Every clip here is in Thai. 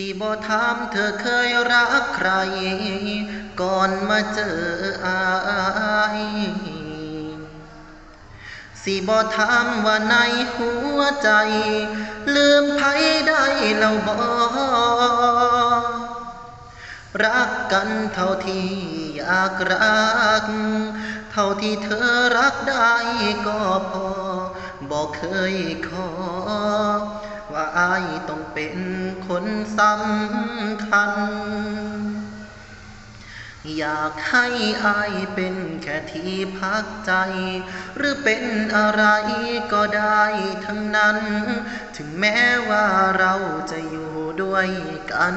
สิบ่ถามเธอเคยรักใคร ก่อนมาเจออายสิบ่ถามว่าในหัวใจ ลืมไผได้แล้วบ่รักกันเท่าที่อยากรัก เท่าที่เธอรักได้ก็พอบอกเคยขอ ว่าอายต้องเป็นคนสำคัญ อยากให้อายเป็นแค่ที่พักใจ หรือเป็นอะไรก็ได้ทั้งนั้น ถึงแม้ว่าเราจะอยู่ด้วยกัน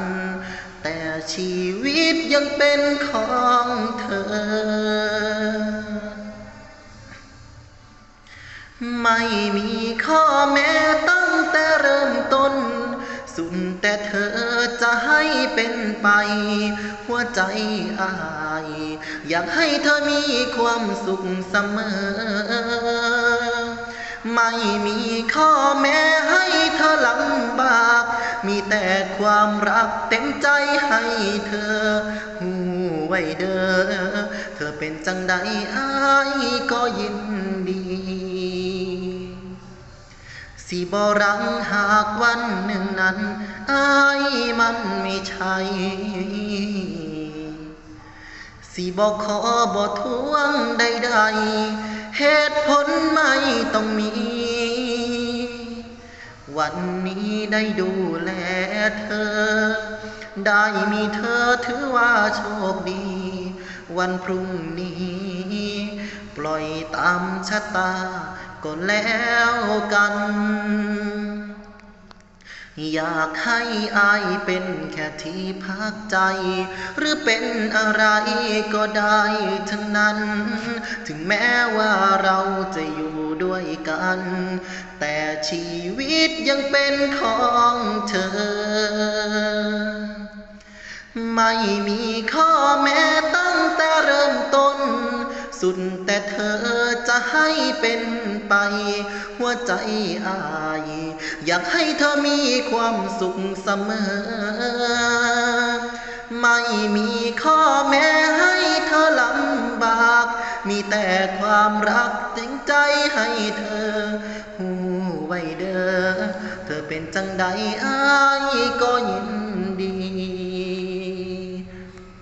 แต่ชีวิตยังเป็นของเธอ ไม่มีข้อแม้ แต่เธอจะให้เป็นไป หัวใจอาย อยากให้เธอมีความสุขเสมอ ไม่มีข้อแม้ให้เธอลำบาก มีแต่ความรักเต็มใจให้เธอหูไว้เด้อ เธอเป็นจังใดอายก็ยินดี สิบรังหากวันหนึ่งนั้นอายมันไม่ใช่สิบอกขอบ่ทวงใดๆเหตุผลไม่ต้องมี วันนี้ได้ดูแลเธอ ได้มีเธอถือว่าโชคดี วันพรุ่งนี้ ปล่อยตามชะตา ก็แล้วกัน อยากให้อายเป็นแค่ที่พักใจ หรือเป็นอะไรก็ได้ทั้งนั้น ถึงแม้ว่าเราจะอยู่ด้วยกัน แต่ชีวิตยังเป็นของเธอ ไม่มีข้อแม้ตั้งแต่เริ่มต้น สุดแต่เธอจะให้เป็นไป หัวใจอาย อยากให้เธอมีความสุขเสมอ ไม่มีข้อแม้ให้เธอลำบาก มีแต่ความรักจริงใจให้เธอหูไว้เด้อเธอเป็นจังใดอายก็ยินดี